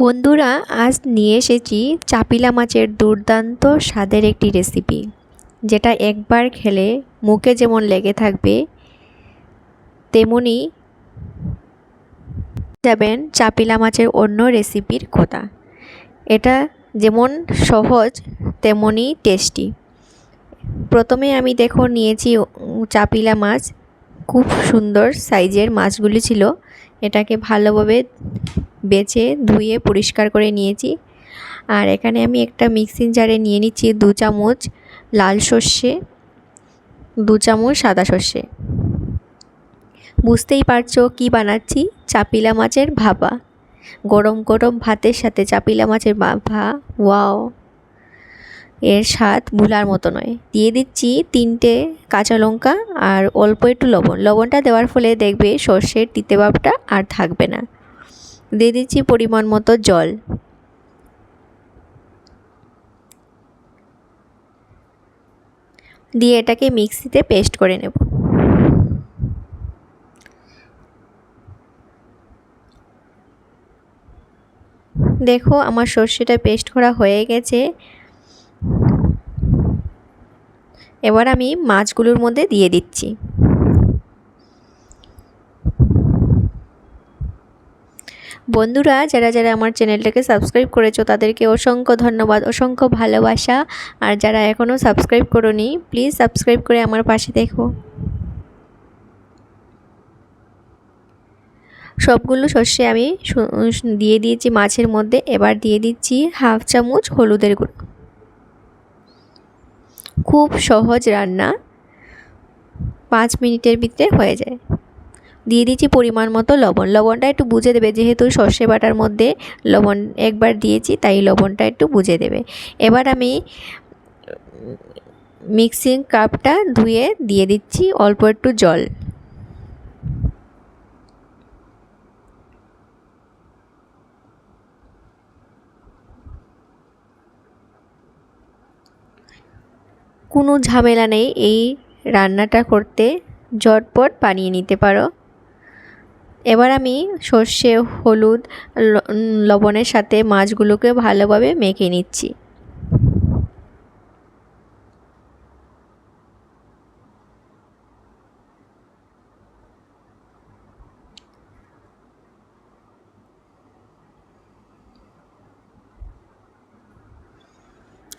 বন্ধুরা, আজ নিয়ে এসেছি চাপিলা মাছের দুর্দান্ত স্বাদের একটি রেসিপি যেটা একবার খেলে মুখে যেমন লেগে থাকবে, তেমনি যাবেন চাপিলা মাছের অন্য রেসিপির কথা। এটা যেমন সহজ তেমনই টেস্টি প্রথমে আমি দেখো, নিয়েছি চাপিলা মাছ, খুব সুন্দর সাইজের মাছগুলি ছিল। এটাকে ভালোভাবে বেছে, ধুয়ে পরিষ্কার করে নিয়েছি। আর এখানে আমি একটা মিক্সিং জারে নিয়ে নিচ্ছি দু চামচ লাল সর্ষে, দু চামচ সাদা সর্ষে। বুঝতেই পারছ কি বানাচ্ছি? চাপিলা মাছের ভাপা। গরম গরম ভাতের সাথে চাপিলা মাছের ভাপা ওয়াও। এর স্বাদ ভুলার মতো নয়। দিয়ে দিচ্ছি তিনটে কাঁচা লঙ্কা আর অল্প একটু লবণ। লবণটা দেওয়ার ফলে দেখবে সর্ষের তিতে ভাবটা আর থাকবে না। দিয়ে দিচ্ছি পরিমাণ মতো জল। দিয়ে এটাকে মিক্সিতে পেস্ট করে নেব। দেখো, আমার সর্ষেটা পেস্ট করা হয়ে গেছে। এবার আমি মাছগুলোর মধ্যে দিয়ে দিচ্ছি। বন্ধুরা, যারা যারা আমার চ্যানেলটাকে সাবস্ক্রাইব করেছ, তাদেরকে অসংখ্য ধন্যবাদ, অসংখ্য ভালোবাসা। আর যারা এখনও সাবস্ক্রাইব করোনি, প্লিজ সাবস্ক্রাইব করে আমার পাশে দেখো। সবগুলো শস্যে আমি দিয়ে দিয়েছি মাছের মধ্যে। এবার দিয়ে দিচ্ছি হাফ চামচ হলুদের গুঁড়ো। খুব সহজ রান্না। পাঁচ মিনিটের ভিতরে হয়ে যায়। দিয়ে দিচ্ছি পরিমাণ মতো লবণ। লবণটা একটু বুঝে দেবে, যেহেতু সর্ষে বাটার মধ্যে লবণ একবার দিয়েছি, তাই লবণটা একটু বুঝে দেবে। এবার আমি মিক্সিং কাপটা ধুয়ে দিয়ে দিচ্ছি অল্প একটু জল। কোনো ঝামেলা নেই, এই রান্নাটা করতে ঝটপট বানিয়ে নিতে পারো। এবার আমি সর্ষে, হলুদ লবণের সাথে মাছগুলোকে ভালোভাবে মেখে নিচ্ছি।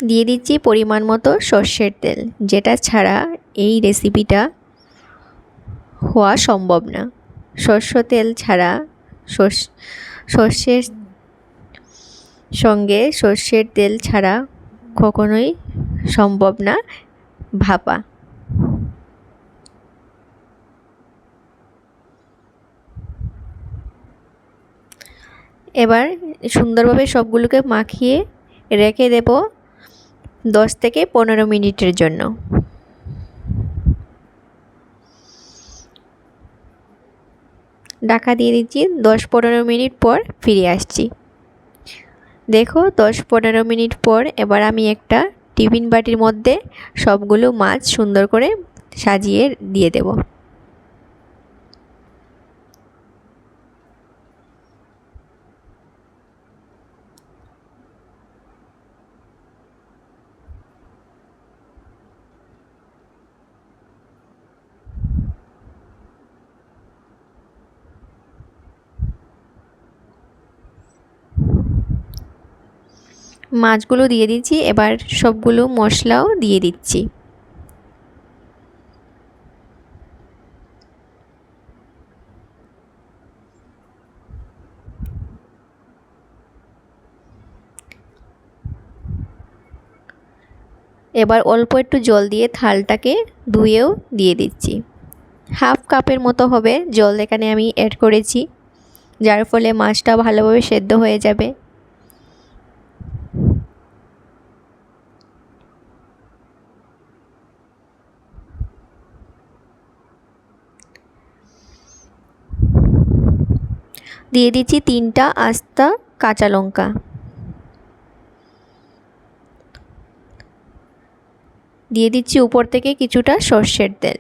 দিয়ে দিচ্ছি পরিমাণ মতো সর্ষের তেল, যেটা ছাড়া এই রেসিপিটা হওয়া সম্ভব না। সর্ষ তেল ছাড়া সর্ষের সঙ্গে সর্ষের তেল ছাড়া কখনোই সম্ভব না ভাপা। এবার সুন্দরভাবে সবগুলোকে মাখিয়ে রেখে দেব। দশ থেকে পনেরো মিনিটের জন্য। ডাকা দিয়ে দিচ্ছি, দশ পনেরো মিনিট পর ফিরে আসছি। দেখো, দশ পনেরো মিনিট পর এবার আমি একটা টিফিন বাটির মধ্যে সবগুলো মাছ সুন্দর করে সাজিয়ে দিয়ে দেবো। মাছগুলো দিয়ে দিচ্ছি, এবার সবগুলো মশলাও দিয়ে দিচ্ছি। এবার অল্প একটু জল দিয়ে থালটাকে ধুয়েও দিয়ে দিচ্ছি। হাফ কাপের মতো হবে, জল এখানে আমি অ্যাড করেছি। যার ফলে মাছটা ভালোভাবে সেদ্ধ হয়ে যাবে। দিয়ে দিচ্ছি তিনটা আস্তা কাঁচা লঙ্কা। দিয়ে দিচ্ছি উপর থেকে কিছুটা সর্ষের তেল।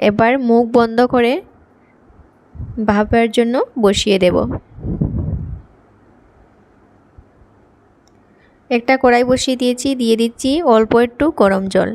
এবার মুখ বন্ধ করে ভাপার জন্য বসিয়ে দেব। একটা কড়াই বসিয়ে দিয়েছি, দিয়ে দিচ্ছি অল্প একটু গরম জল।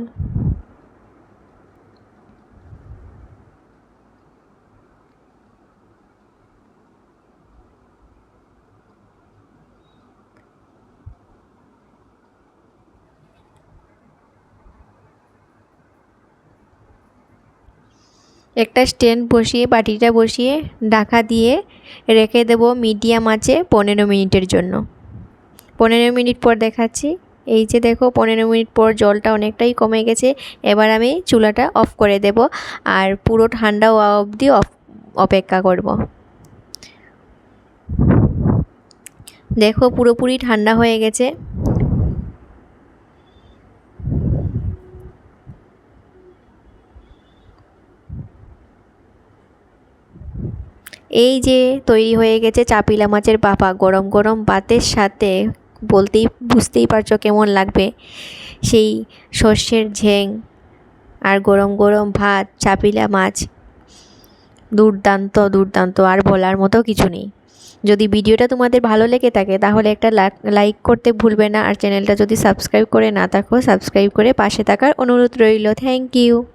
একটা স্ট্যান্ড বসিয়ে, বাটিটা বসিয়ে, ঢাকা দিয়ে রেখে দেব মিডিয়াম আছে পনেরো মিনিটের জন্য। পনেরো মিনিট পর দেখাচ্ছি। এই যে দেখো, পনেরো মিনিট পর জলটা অনেকটাই কমে গেছে। এবার আমি চুলাটা অফ করে দেব আর পুরো ঠান্ডা হওয়া অবধি অপেক্ষা করব। দেখো পুরোপুরি ঠান্ডা হয়ে গেছে। এই যে তৈরি হয়ে গেছে চাপিলা মাছের বাপা গরম গরম ভাতের সাথে বলতেই, বুঝতেই পারছ কেমন লাগবে। সেই সর্ষের ঝেং আর গরম গরম ভাত, চাপিলা মাছ, দুর্দান্ত দুর্দান্ত, আর বলার মতো কিছু নেই। যদি ভিডিওটা তোমাদের ভালো লেগে থাকে, তাহলে একটা লাইক করতে ভুলবে না, আর চ্যানেলটা যদি সাবস্ক্রাইব করে না থাকো, সাবস্ক্রাইব করে পাশে থাকার অনুরোধ রইল। Thank you.